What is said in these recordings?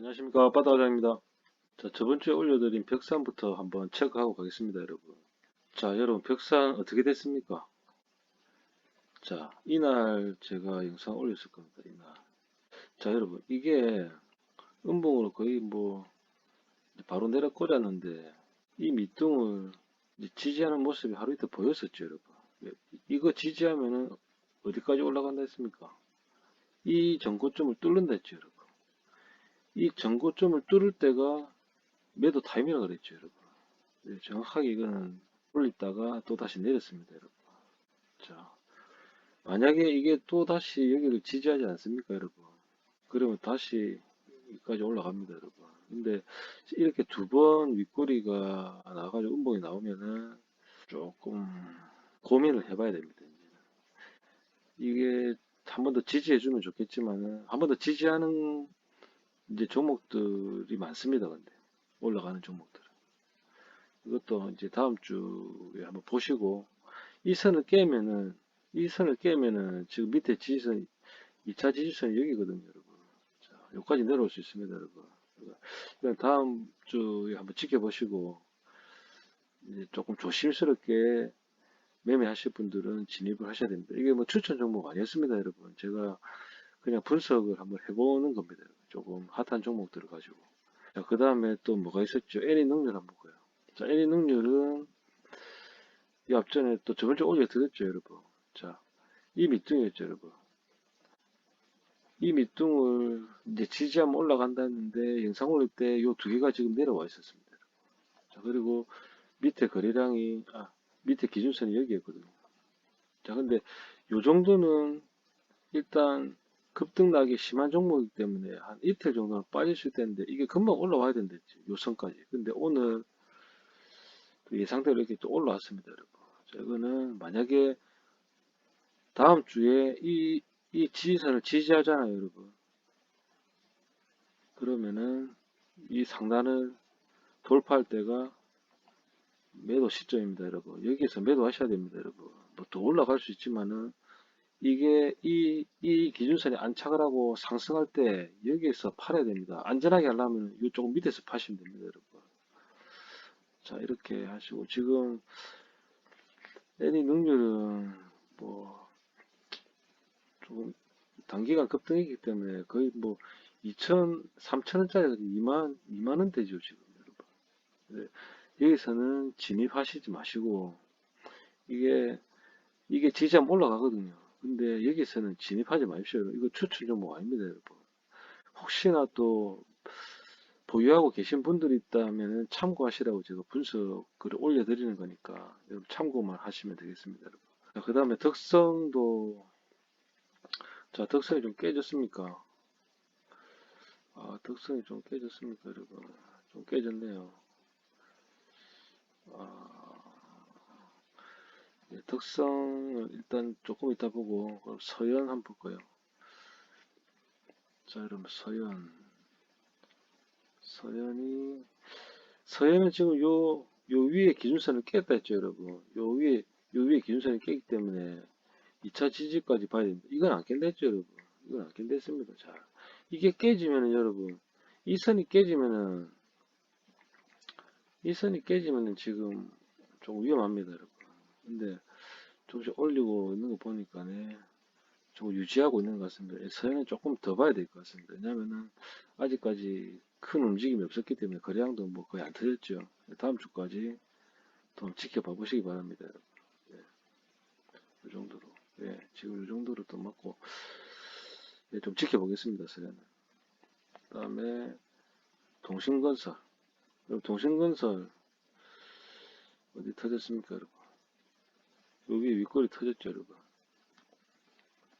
안녕하십니까 바다과장입니다. 자 저번주에 올려드린 벽산부터 한번 체크하고 가겠습니다 여러분. 자 여러분 벽산 어떻게 됐습니까? 자 이날 제가 영상 올렸을 겁니다 이날. 자 여러분 이게 음봉으로 거의 뭐 바로 내려 꽂았는데 이 밑둥을 지지하는 모습이 하루 이틀 보였었죠 여러분. 예, 이거 지지하면은 어디까지 올라간다 했습니까? 이 전고점을 뚫는다 했죠 여러분. 이 전고점을 뚫을 때가 매도 타임이라고 그랬죠, 여러분. 네, 정확하게 이거는 올리다가 또 다시 내렸습니다, 여러분. 자, 만약에 이게 또 다시 여기를 지지하지 않습니까, 여러분? 그러면 다시 여기까지 올라갑니다, 여러분. 근데 이렇게 두 번 윗꼬리가 나가지고 음봉이 나오면은 조금 고민을 해봐야 됩니다. 이게 한 번 더 지지해 주면 좋겠지만은 한번 더 지지하는 이제 종목들이 많습니다. 근데 올라가는 종목들은 이것도 이제 다음 주에 한번 보시고 이 선을 깨면은 이 선을 깨면은 지금 밑에 지지선 2차 지지선이 여기거든요, 여러분. 자, 여기까지 내려올 수 있습니다, 여러분. 다음 주에 한번 지켜보시고 조금 조심스럽게 매매하실 분들은 진입을 하셔야 됩니다. 이게 뭐 추천 종목 아니었습니다, 여러분. 제가 그냥 분석을 한번 해보는 겁니다. 조금 핫한 종목들을 가지고. 자, 그 다음에 또 뭐가 있었죠? 애니 능률 한번 볼까요? 자, 애니 능률은 이 앞전에 또 저번 주 올려 드렸죠, 여러분. 자, 이 밑둥이었죠, 여러분. 이 밑둥을 이제 지지하면 올라간다 했는데 영상 올릴 때요두 개가 지금 내려와 있었습니다. 자, 그리고 밑에 거래량이, 아, 밑에 기준선이 여기였거든요. 자, 근데 요 정도는 일단 급등락이 심한 종목이기 때문에 한 이틀 정도는 빠질 수 있다는데 이게 금방 올라와야 된댔지 요선까지. 근데 오늘 그 예상대로 이렇게 또 올라왔습니다 여러분. 자, 이거는 만약에 다음 주에 이, 이 지지선을 지지하잖아요 여러분. 그러면은 이 상단을 돌파할 때가 매도 시점입니다 여러분. 여기에서 매도 하셔야 됩니다 여러분. 뭐더 올라갈 수 있지만은 이게 이, 이 기준선에 안착을 하고 상승할 때 여기에서 팔아야 됩니다. 안전하게 하려면 이쪽 밑에서 파시면 됩니다, 여러분. 자, 이렇게 하시고 지금 애니 능률은 뭐 조금 단기간 급등이기 때문에 거의 뭐 2천, 3천 원짜리가 2만, 2만 원대죠, 지금 여러분. 네, 여기서는 진입하시지 마시고 이게 이게 지지하면 올라가거든요. 근데 여기서는 진입하지 마십시오. 이거 추천 종목 아닙니다, 여러분. 혹시나 또 보유하고 계신 분들이 있다면 참고하시라고 제가 분석글을 올려드리는 거니까 여러분 참고만 하시면 되겠습니다, 여러분. 그 다음에 덕성도 자 덕성이 좀 깨졌습니까? 아 덕성이 좀 깨졌습니까, 여러분? 좀 깨졌네요. 아, 예, 특성을 일단 조금 이따 보고 그럼 서연 한번 볼까요? 자 여러분 서연. 서연이 서연은 지금 요, 요 위에 기준선을 깼다 했죠 여러분. 요 위에 요 위에 기준선을 깼기 때문에 2차 지지까지 봐야 됩니다. 이건 안 깬다 했죠 여러분. 이건 안 깬다 했습니다. 자 이게 깨지면은 여러분 이 선이 깨지면은 이 선이 깨지면은 지금 좀 위험합니다 여러분 근데 조금씩 올리고 있는 거 보니까 네 조금 유지하고 있는 것 같습니다. 서양은 조금 더 봐야 될 것 같습니다. 왜냐면은 아직까지 큰 움직임이 없었기 때문에 거래량도 뭐 거의 안 터졌죠. 다음 주까지 좀 지켜봐 보시기 바랍니다. 예. 이 정도로. 예, 지금 이 정도로 또 맞고 예, 좀 지켜보겠습니다. 서양은. 그 다음에 동신건설. 동신건설 어디 터졌습니까, 여러분? 여기 윗골이 터졌죠, 여러분.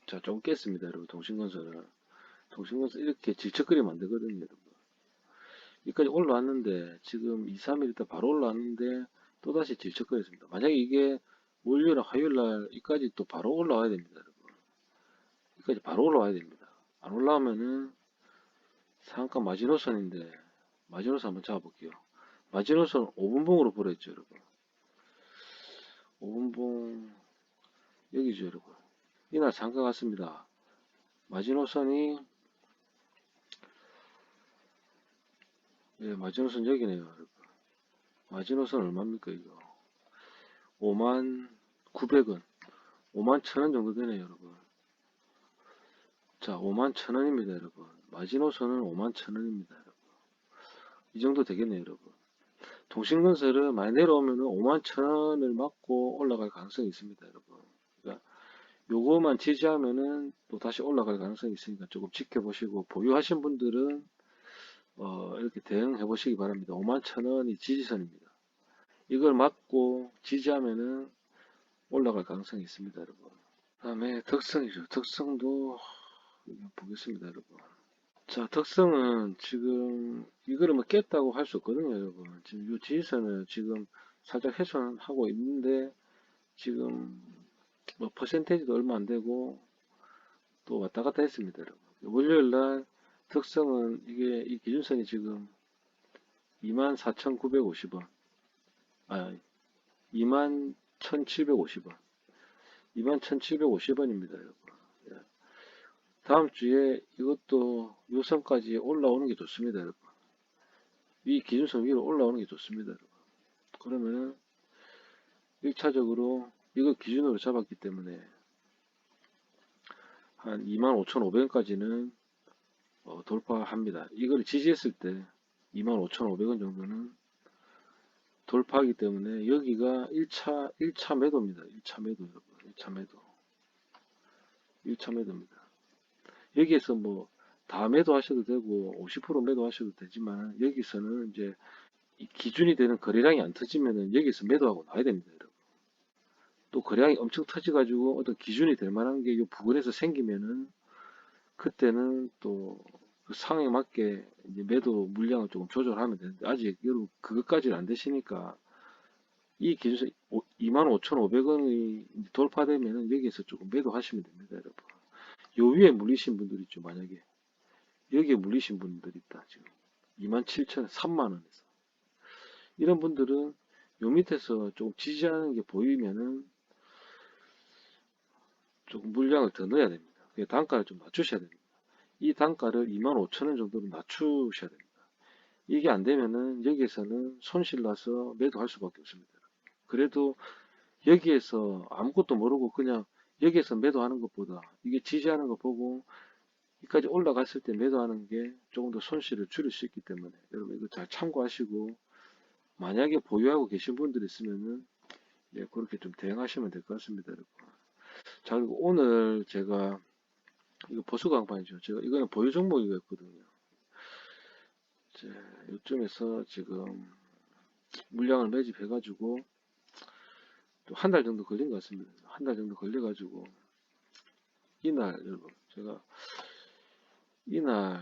자, 좀 깼습니다, 여러분. 동신건설은. 동신건설 이렇게 질척거리면 안 되거든요, 여러분. 여기까지 올라왔는데, 지금 2, 3일 있다 바로 올라왔는데, 또다시 질척거렸습니다. 만약에 이게 월요일, 화요일 날, 이까지 또 바로 올라와야 됩니다, 여러분. 여기까지 바로 올라와야 됩니다. 안 올라오면은, 상가 마지노선인데, 마지노선 한번 잡아볼게요. 마지노선 5분봉으로 보냈죠, 여러분. 5분봉 여기죠 여러분 이날 잠깐 갔습니다 마지노선이 예, 마지노선 여기네요, 여러분. 마지노선 얼마입니까, 이거? 5만 900원. 5만 1000원 정도 되네요, 여러분. 자, 5만 1000원입니다, 여러분. 마지노선은 5만 1000원입니다, 여러분. 이 정도 되겠네요, 여러분. 동신건설은 많이 내려오면은 5만 1000원을 맞고 올라갈 가능성이 있습니다, 여러분. 그러니까 요거만 지지하면은 또 다시 올라갈 가능성이 있으니까 조금 지켜보시고 보유하신 분들은 어, 이렇게 대응해 보시기 바랍니다. 5만 1000원이 지지선입니다. 이걸 맞고 지지하면은 올라갈 가능성이 있습니다, 여러분. 다음에 특성이죠. 특성도 보겠습니다, 여러분. 자, 특성은 지금 이거를 뭐 깼다고 할 수 없거든요, 여러분. 지금 이 지지선을 지금 살짝 훼손하고 있는데 지금 뭐 퍼센테이지도 얼마 안 되고 또 왔다 갔다 했습니다, 여러분. 월요일 날 특성은 이게 이 기준선이 지금 24,950원. 아, 21,750원. 21,750원입니다, 여러분. 예. 다음 주에 이것도 요선까지 올라오는 게 좋습니다, 여러분. 이 기준선 위로 올라오는 게 좋습니다, 여러분. 그러면은 1차적으로 이거 기준으로 잡았기 때문에 한 25,500원까지는 어, 돌파합니다. 이걸 지지했을 때 25,500원 정도는 돌파하기 때문에 여기가 1차 1차 매도입니다. 1차 매도 여러분. 1차 매도. 1차 매도입니다. 여기에서 뭐 다 매도하셔도 되고 50% 매도하셔도 되지만 여기서는 이제 이 기준이 되는 거래량이 안 터지면은 여기서 매도하고 나야 됩니다, 여러분. 또 거래량이 엄청 터져가지고 어떤 기준이 될 만한 게 이 부근에서 생기면은 그때는 또 그 상황에 맞게 이제 매도 물량을 조금 조절하면 되는데 아직 여러분 그것까지는 안 되시니까 이 기준선 25,500원이 돌파되면은 여기에서 조금 매도하시면 됩니다, 여러분. 요 위에 물리신 분들 있죠, 만약에. 여기에 물리신 분들 있다, 지금. 27,000원, 3만원에서. 이런 분들은 요 밑에서 조금 지지하는 게 보이면은 조금 물량을 더 넣어야 됩니다. 그 단가를 좀 낮추셔야 됩니다. 이 단가를 25,000원 정도로 낮추셔야 됩니다. 이게 안 되면은 여기에서는 손실 나서 매도할 수밖에 없습니다. 그래도 여기에서 아무것도 모르고 그냥 여기에서 매도하는 것보다 이게 지지하는 거 보고 여기까지 올라갔을 때 매도하는 게 조금 더 손실을 줄일 수 있기 때문에 여러분 이거 잘 참고하시고 만약에 보유하고 계신 분들 있으면은 예, 그렇게 좀 대응하시면 될 것 같습니다, 여러분. 자, 그리고 오늘 제가 이거 보수 강판이죠. 제가 이거는 보유 종목이었거든요. 이제 이쯤에서 지금 물량을 매집해 가지고 또 한 달 정도 걸린 것 같습니다. 한 달 정도 걸려가지고 이날 여러분 제가 이날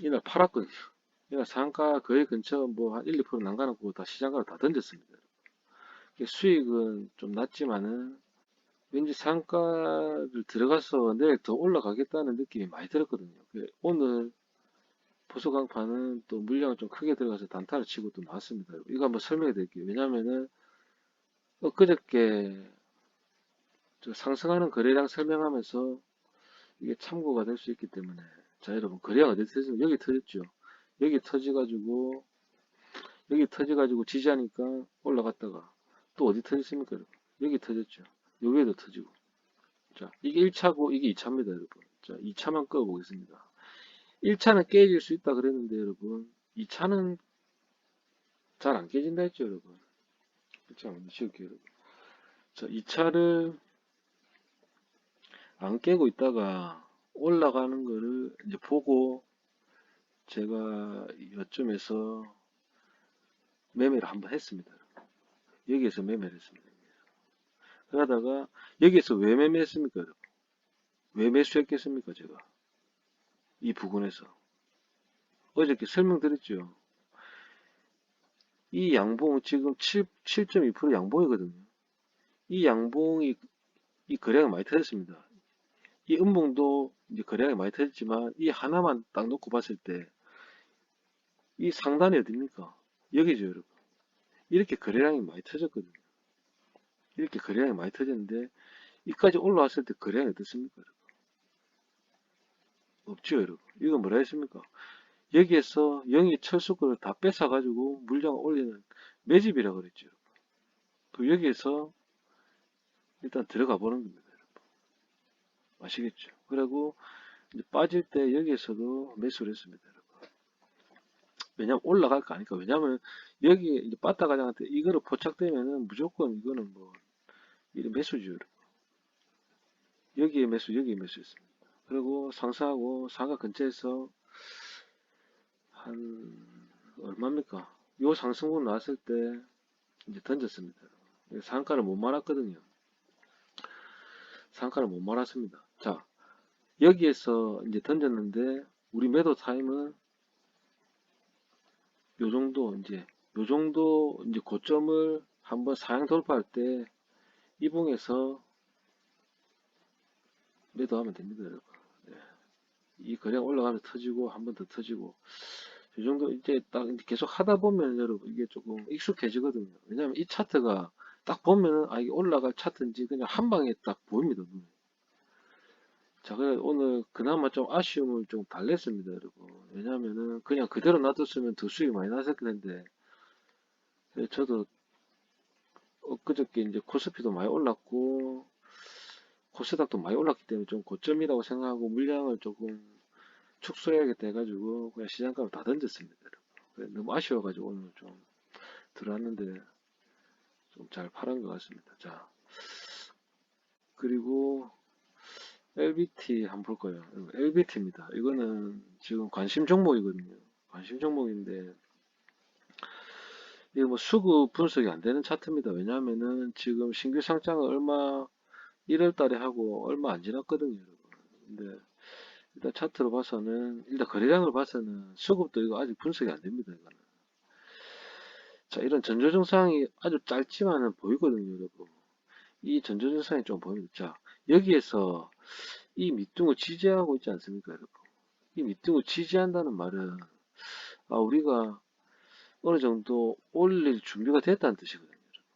이날 팔았거든요. 이날 상가 거의 근처 뭐 한 1, 2% 난가놓고 다 시장가로 다 던졌습니다. 수익은 좀 낮지만은 왠지 상가를 들어가서 내일 더 올라가겠다는 느낌이 많이 들었거든요. 그 오늘 보수 강판은 또 물량을 좀 크게 들어가서 단타를 치고 또 나왔습니다. 이거 한번 설명해 드릴게요. 왜냐면은 엊그저께 상승하는 거래량 설명하면서 이게 참고가 될 수 있기 때문에 자 여러분 거래량 어디 터지면 여기 터졌죠. 여기 터져가지고 여기 터져가지고 지지하니까 올라갔다가 또 어디 터졌습니까 여러분? 여기 터졌죠. 여기에도 터지고. 자, 이게 1차고 이게 2차입니다, 여러분. 자, 2차만 꺼보겠습니다. 1차는 깨질 수 있다 그랬는데, 여러분. 2차는 잘 안 깨진다 했죠, 여러분. 그쵸? 한번 지울게요, 여러분. 자, 2차를 안 깨고 있다가 올라가는 거를 이제 보고 제가 이쯤에서 매매를 한번 했습니다. 여기에서 매매를 했습니다. 그러다가 여기서 왜 매매했습니까? 여러분? 왜 매수했겠습니까? 제가 이 부근에서 어저께 설명드렸죠. 이 양봉 지금 7, 7.2% 양봉이거든요. 이 양봉이 이 거래가 많이 터졌습니다. 이 음봉도 이제 거래가 많이 터졌지만 이 하나만 딱 놓고 봤을 때 이 상단이 어딥니까? 여기죠, 여러분. 이렇게 거래량이 많이 터졌거든요. 이렇게 거래량이 많이 터졌는데 이까지 올라왔을 때 거래량이 어떻습니까? 여러분? 없죠 여러분 이거 뭐라 했습니까? 여기에서 영이 철수권을 다 뺏어가지고 물량을 올리는 매집이라 그랬죠. 그 여기에서 일단 들어가 보는 겁니다. 여러분. 아시겠죠? 그리고 빠질 때 여기에서도 매수를 했습니다. 왜냐면 올라갈 거 아니까. 왜냐면 여기 이제 빠따 가장한테 이거를 포착되면은 무조건 이거는 뭐 매수죠. 여러분. 여기에 매수, 여기에 매수했습니다. 그리고 상승하고 상가 근처에서 한 얼마입니까? 요 상승분 나왔을 때 이제 던졌습니다. 상가를 못 말았거든요. 상가를 못 말았습니다. 자, 여기에서 이제 던졌는데 우리 매도 타임은 요 정도 이제 요 정도 이제 고점을 한번 사양 돌파할 때 이봉에서 매도하면 됩니다, 여러분. 네. 이 거래가 올라가면서 터지고 한 번 더 터지고 이 정도 이제 딱 계속 하다 보면 여러분 이게 조금 익숙해지거든요. 왜냐하면 이 차트가 딱 보면은 아 이게 올라갈 차트인지 그냥 한 방에 딱 보입니다. 자, 그래 오늘 그나마 좀 아쉬움을 좀 달랬습니다, 여러분. 왜냐하면은 그냥 그대로 놔뒀으면 더 수익이 많이 났을 텐데 저도 엊그저께 이제 코스피도 많이 올랐고 코스닥도 많이 올랐기 때문에 좀 고점이라고 생각하고 물량을 조금 축소해야겠다 해가지고 그냥 시장가로 다 던졌습니다. 그래, 너무 아쉬워가지고 오늘 좀 들어왔는데 좀 잘 팔은 것 같습니다. 자 그리고 LBT 한번 볼 거예요. LBT입니다. 이거는 지금 관심 종목이거든요. 관심 종목인데 이게 뭐 수급 분석이 안 되는 차트입니다. 왜냐하면은 지금 신규 상장을 얼마 1월 달에 하고 얼마 안 지났거든요. 여러분. 근데 일단 차트로 봐서는 일단 거래량을 봐서는 수급도 이거 아직 분석이 안 됩니다. 이거는. 자 이런 전조 증상이 아주 짧지만은 보이거든요. 여러분. 이 전조 증상이 좀 보입니다. 자 여기에서 이 밑둥을 지지하고 있지 않습니까? 여러분. 이 밑둥을 지지한다는 말은 아 우리가 어느 정도 올릴 준비가 됐다는 뜻이거든요.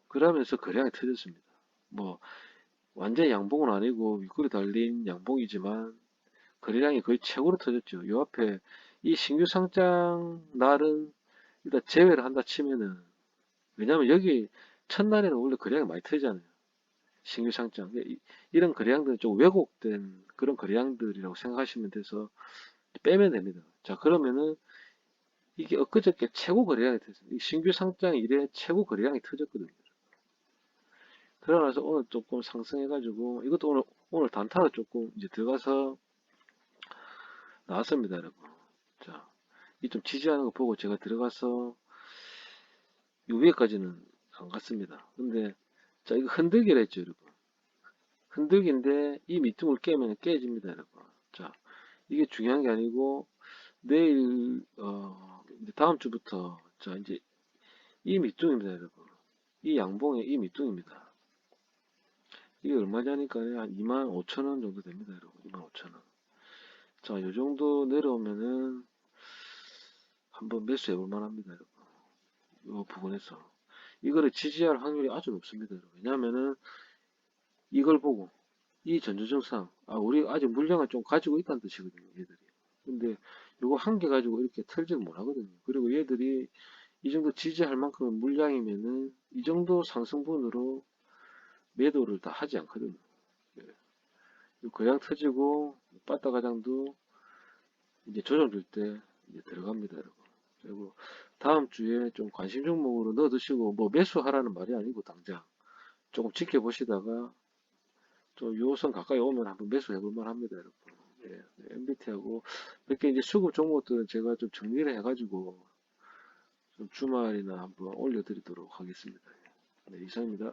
그러면서 거래량이 터졌습니다. 뭐 완전 양봉은 아니고 윗골이 달린 양봉이지만 거래량이 거의 최고로 터졌죠. 요 앞에 이 신규 상장 날은 일단 제외를 한다 치면은 왜냐면 여기 첫날에는 원래 거래량이 많이 터지잖아요. 신규 상장. 이- 이런 거래량들은 좀 왜곡된 그런 거래량들이라고 생각하시면 돼서 빼면 됩니다. 자, 그러면은 이게 엊그저께 최고 거래량이 터졌어요. 이 신규 상장 이래 최고 거래량이 터졌거든요. 그러나서 오늘 조금 상승해가지고 이것도 오늘 오늘 단타로 조금 이제 들어가서 나왔습니다, 여러분. 자, 이 좀 지지하는 거 보고 제가 들어가서 요 위에까지는 안 갔습니다. 근데 자 이거 흔들기라 했죠, 여러분. 흔들기인데 이 밑둥을 깨면 깨집니다, 여러분. 자, 이게 중요한 게 아니고 내일 어 다음 주부터 자 이제 이 밑둥입니다, 여러분. 이 양봉의 이 밑둥입니다. 이게 얼마냐니까요? 한 2만 5천 원 정도 됩니다, 여러분. 2만 5천 원. 자, 요 정도 내려오면은 한번 매수해 볼 만합니다. 요 부분에서. 이거를 지지할 확률이 아주 높습니다. 왜냐면은 이걸 보고 이 전조증상, 아, 우리 아직 물량을 좀 가지고 있다는 뜻이거든요, 얘들이. 근데 요거 한 개 가지고 이렇게 털지는 못하거든요. 그리고 얘들이 이 정도 지지할 만큼의 물량이면은 이 정도 상승분으로 매도를 다 하지 않거든요. 예. 이 거양 터지고 빠따 가장도 이제 조정될 때 이제 들어갑니다, 여러분. 그리고 다음 주에 좀 관심 종목으로 넣어 두시고 뭐 매수하라는 말이 아니고 당장 조금 지켜보시다가 좀 요선 가까이 오면 한번 매수해 볼 만 합니다, 여러분. 예, MBT하고 몇 개 이제 수급 종목들은 제가 좀 정리를 해가지고 좀 주말이나 한번 올려드리도록 하겠습니다. 네, 이상입니다.